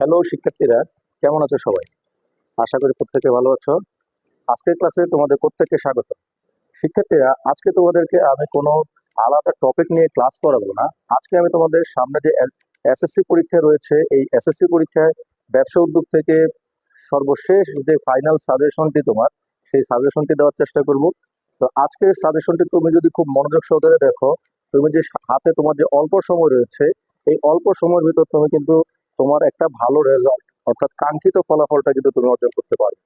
Hello শিক্ষার্থীরা, কেমন আছো সবাই? আশা করি প্রত্যেকে ভালো আছো। আজকের ক্লাসে তোমাদের প্রত্যেককে স্বাগত। শিক্ষার্থীরা, আজকে তোমাদেরকে আমি কোনো আলাদা টপিক নিয়ে ক্লাস করাবো না। আজকে আমি তোমাদের সামনে যে এসএসসি পরীক্ষা রয়েছে, এই এসএসসি পরীক্ষায় ব্যবসা উদ্যোগ থেকে সর্বশেষ যে ফাইনাল সাজেশনটি তোমার, সেই সাজেশনটি দেওয়ার চেষ্টা করব। তো আজকের সাজেশনটি তুমি যদি খুব মনোযোগ সহকারে দেখো, তুমি যে হাতে তোমার যে অল্প সময় রয়েছে, এই অল্প সময়ের ভিতর তুমি কিন্তু তোমার একটা ভালো রেজাল্ট অর্থাৎ কাঙ্ক্ষিত ফলাফলটা কিন্তু তুমি অর্জন করতে পারবে।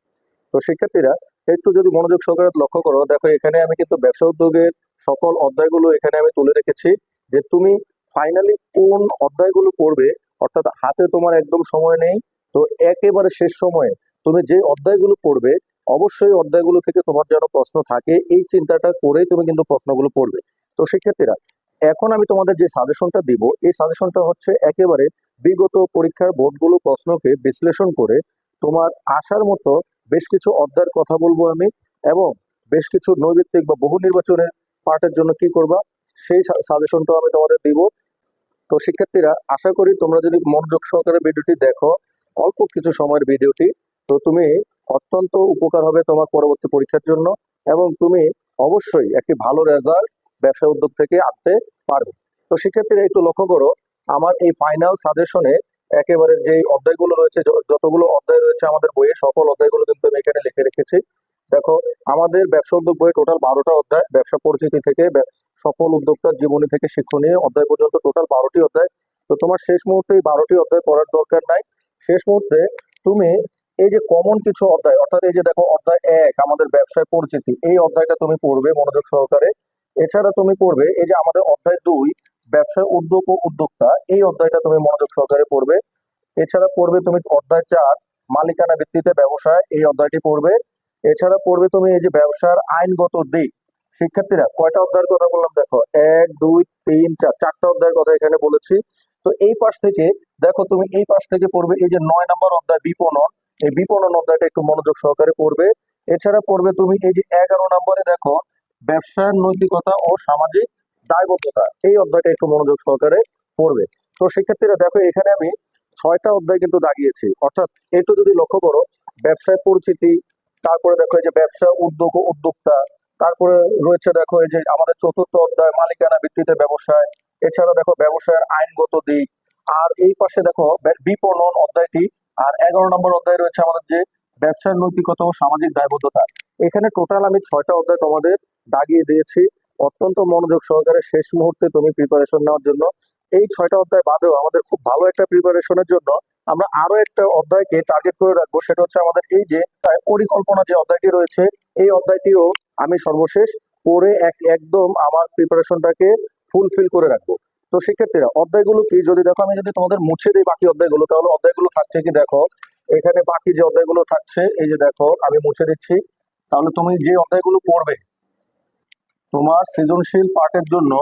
তো শিক্ষার্থীরা, একটু যদি মনোযোগ সহকারে লক্ষ্য করো, দেখো এখানে আমি কিন্তু ব্যবসা উদ্যোগের সকল অধ্যায়গুলো এখানে আমি তুলে রেখেছি যে তুমি ফাইনালি কোন অধ্যায়গুলো পড়বে, অর্থাৎ হাতে তোমার একদম সময় নেই, তো একেবারে শেষ সময়ে তুমি যে অধ্যায়গুলো পড়বে, অবশ্যই অধ্যায়গুলো থেকে তোমার যেন প্রশ্ন থাকে, এই চিন্তাটা করেই তুমি কিন্তু প্রশ্নগুলো পড়বে। তো শিক্ষার্থীরা, এখন আমি তোমাদের যে সাজেশনটা দিব, এই সাজেশনটা হচ্ছে একেবারে বিগত পরীক্ষার বোর্ডগুলো প্রশ্নকে বিশ্লেষণ করে তোমার আসার মতো বেশ কিছু অধ্যায়ের কথা বলব আমি এবং বেশ কিছু নৈবিত্তিক বা বহু নির্বাচনের পার্টের জন্য কি করবা সেই সাজেশনটাও আমি তোমাদের দিব। তো শিক্ষার্থীরা, আশা করি তোমরা যদি মনোযোগ সহকারে ভিডিওটি দেখো, অল্প কিছু সময়ের ভিডিওটি, তো তুমি অত্যন্ত উপকার হবে তোমার পরবর্তী পরীক্ষার জন্য এবং তুমি অবশ্যই একটি ভালো রেজাল্ট ব্যবসা উদ্যোগ থেকে আনতে পারবে। তো শিক্ষার্থীরা, একটু লক্ষ্য করো আমার এই ফাইনাল সাজেশনে একেবারে যে অধ্যায়গুলো রয়েছে যতগুলো অধ্যায় রয়েছে আমাদের বইয়ে সকল অধ্যায়গুলো কিন্তু আমি এখানে লিখে রেখেছি। দেখো, আমাদের ব্যবসা উদ্যোগ বইয়ে টোটাল বারোটা অধ্যায়, ব্যবসা পরিচিতি থেকে সফল উদ্যোক্তার জীবনী থেকে শিক্ষণীয় অধ্যায় পর্যন্ত টোটাল বারোটি অধ্যায়। তো তোমার শেষ মুহূর্তে এই বারোটি অধ্যায় পড়ার দরকার নাই। শেষ মুহূর্তে তুমি এই যে কমন কিছু অধ্যায়, অর্থাৎ এই যে দেখো অধ্যায় এক, আমাদের ব্যবসায় পরিচিতি, এই অধ্যায়টা তুমি পড়বে মনোযোগ সহকারে। এছাড়া তুমি পড়বে এই যে আমাদের অধ্যায় দুই ব্যবসায় উদ্যোগ ও উদ্যোক্তা, এই অধ্যায়টা তুমি মনোযোগ সহকারে পড়বে। এছাড়া পড়বে তুমি অধ্যায় চার, মালিকানা ভিত্তিতে ব্যবসায় এই অধ্যায়টি পড়বে। এছাড়া পড়বে তুমি এই যে ব্যবসার আইনগত দিক। শিক্ষার্থীরা, কয়টা অধ্যায়ের কথা বললাম দেখো? এক, দুই, তিন, চার, চারটা অধ্যায়ের কথা এখানে বলেছি। তো এই পাশ থেকে, দেখো তুমি এই পাশ থেকে পড়বে এই যে নয় নম্বর অধ্যায়, বিপণন। এই বিপণন অধ্যায়টা একটু মনোযোগ সহকারে পড়বে। এছাড়া পড়বে তুমি এই যে এগারো নম্বরে দেখো, ব্যবসার নৈতিকতা ও সামাজিক দায়বদ্ধতা, এই অধ্যায়টা একটু মনোযোগ সহকারে পড়বে। তো শিক্ষার্থীরা দেখো, এখানে আমি ছয়টা অধ্যায় কিন্তু দাগিয়েছি। অর্থাৎ একটু যদি লক্ষ্য করো, ব্যবসায় পরিচিতি, তারপরে দেখো এই যে ব্যবসা, উদ্যোগ ও উদ্যোক্তা, তারপরে রয়েছে দেখো এই যে আমাদের চতুর্থ অধ্যায়, মালিকানা ভিত্তিতে ব্যবসায় এছাড়া দেখো ব্যবসায়ের আইনগত দিক। আর এই পাশে দেখো বিপণন অধ্যায়টি, আর এগারো নম্বর অধ্যায় রয়েছে আমাদের যে ব্যবসার নৈতিকতা ও সামাজিক দায়বদ্ধতা। এখানে টোটাল আমি ছয়টা অধ্যায় তোমাদের দাগিয়ে দিয়েছি। অত্যন্ত মনোযোগ সহকারে শেষ মুহূর্তে তুমি প্রিপারেশন নেওয়ার জন্য। এই ছয়টা অধ্যায় বাদেও আমাদের খুব ভালো একটা প্রিপারেশনের জন্য আমরা আরও একটা অধ্যায়কে টার্গেট করে রাখব। সেটা হচ্ছে আমাদের এই যে পরিকল্পনা যে অধ্যায়টি রয়েছে, এই অধ্যায়টিও আমি সর্বশেষ পড়ে এক, একদম আমার প্রিপারেশনটাকে ফুলফিল করে রাখব। তো শিক্ষার্থীরা অধ্যায়গুলো কি? যদি দেখো, আমি যদি তোমাদের মুছে দিই বাকি অধ্যায়গুলো, তাহলে অধ্যায়গুলো থাকছে কি? দেখো, এখানে বাকি যে অধ্যায়গুলো থাকছে, এই যে দেখো, আমি মুছে দিচ্ছি। তাহলে তুমি যে অধ্যায়গুলো পড়বে তোমার সৃজনশীল পাঠের জন্য,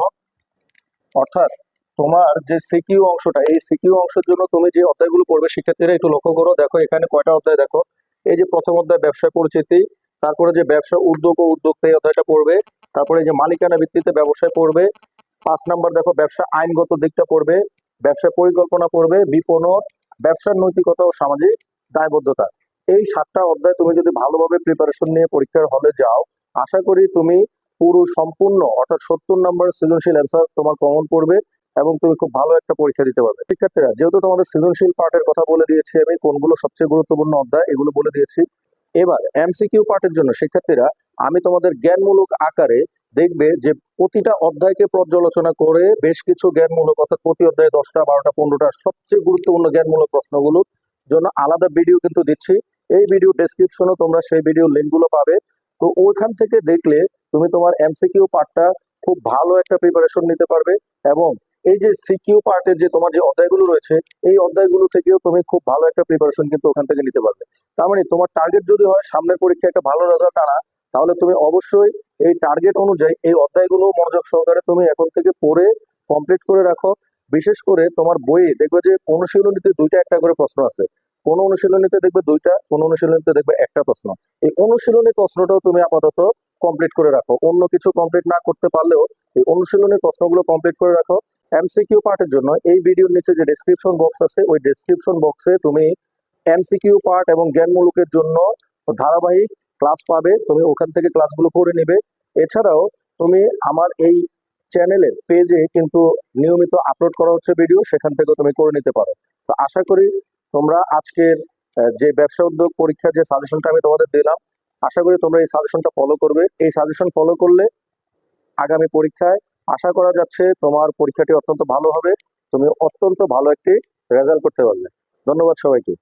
অর্থাৎ তোমার যে সিকিউ অংশটা, এই সিকিউ অংশের জন্য তুমি যে অধ্যায়গুলো পড়বে শিক্ষার্থীরা একটু লক্ষ্য করো। দেখো, এখানে কয়টা অধ্যায় দেখো? এই যে প্রথম অধ্যায়, ব্যবসা পরিচিতি, তারপরে যে ব্যবসা উদ্যোগ ও উদ্যোক্তা এই অধ্যায়টা পড়বে। তারপরে যে মালিকানা ভিত্তিতে ব্যবসায় পড়বে। পাঁচ নাম্বার দেখো, ব্যবসা আইনগত দিকটা পড়বে, ব্যবসা পরিকল্পনা পড়বে, বিপণন, ব্যবসার নৈতিকতা ও সামাজিক দায়বদ্ধতা। এই সাতটা অধ্যায় তুমি যদি ভালোভাবে প্রিপারেশন নিয়ে পরীক্ষার হলে যাও, আশা করি তুমি পুরো সম্পূর্ণ, অর্থাৎ সত্তর নম্বর সৃজনশীল অ্যান্সার তোমার কমন পড়বে এবং তুমি খুব ভালো একটা পরীক্ষা দিতে পারবে। শিক্ষার্থীরা, যেহেতু তোমাদের সৃজনশীল পার্টের কথা বলে দিয়েছি আমি, কোনগুলো সবচেয়ে গুরুত্বপূর্ণ অধ্যায় এগুলো বলে দিয়েছি। এবার এমসিকিউ পার্টের জন্য শিক্ষার্থীরা, আমি তোমাদের জ্ঞানমূলক আকারে দেখবে যে প্রতিটা অধ্যায়কে পর্যালোচনা করে বেশ কিছু জ্ঞানমূলক, অর্থাৎ প্রতি অধ্যায়ে দশটা, বারোটা, পনেরোটা সবচেয়ে গুরুত্বপূর্ণ জ্ঞানমূলক প্রশ্নগুলোর জন্য আলাদা ভিডিও কিন্তু দিচ্ছি। এই ভিডিও ডেসক্রিপশনে তোমরা সেই ভিডিও লিঙ্কগুলো পাবে। তো ওইখান থেকে দেখলে তুমি তোমার এমসিকিউ পার্টটা খুব ভালো একটা প্রিপারেশন নিতে পারবে এবং এই যে সিকিউ পার্টের যে তোমার যে অধ্যায়গুলো রয়েছে, এই অধ্যায়গুলো থেকেও তুমি খুব ভালো একটা প্রিপারেশন কিন্তু ওখান থেকে নিতে পারবে। তার মানে তোমার টার্গেট যদি হয় সামনের পরীক্ষায় একটা ভালো রেজাল্ট আনা, তাহলে তুমি অবশ্যই এই টার্গেট অনুযায়ী এই অধ্যায়গুলো মনোযোগ সহকারে তুমি এখন থেকে পড়ে কমপ্লিট করে রাখো। বিশেষ করে তোমার বইয়ে দেখবে যে অনুশীলনীতে দুইটা একটা করে প্রশ্ন আছে। কোন অনুশীলনীতে দেখবে দুইটা, কোন অনুশীলনীতে দেখবে একটা প্রশ্ন। এই অনুশীলনী প্রশ্নটাও তুমি আপাতত কমপ্লিট করে রাখো। অন্য কিছু কমপ্লিট না করতে পারলেও এই অনুশীলনী প্রশ্নগুলো কমপ্লিট করে রাখো। এমসিকিউ পার্টের জন্য এই ভিডিওর নিচে যে ডেসক্রিপশন বক্স আছে, ওই ডেসক্রিপশন বক্সে তুমি এমসিকিউ পার্ট এবং জ্ঞানমূলকের জন্য ধারাবাহিক ক্লাস পাবে। তুমি ওখান থেকে ক্লাসগুলো করে নেবে। এছাড়াও তুমি আমার এই চ্যানেলের পেজে কিন্তু নিয়মিত আপলোড করা হচ্ছে ভিডিও সেখান থেকেও তুমি করে নিতে পারো। তো আশা করি তোমরা আজকের যে ব্যবসা উদ্যোগ পরীক্ষার যে সাজেশনটা আমি তোমাদের দিলাম, আশা করি তোমরা এই সাজেশনটা ফলো করবে। এই সাজেশন ফলো করলে আগামী পরীক্ষায় আশা করা যাচ্ছে তোমার পরীক্ষাটি অত্যন্ত ভালো হবে। তুমি অত্যন্ত ভালো একটি রেজাল্ট করতে পারবে ধন্যবাদ সবাইকে।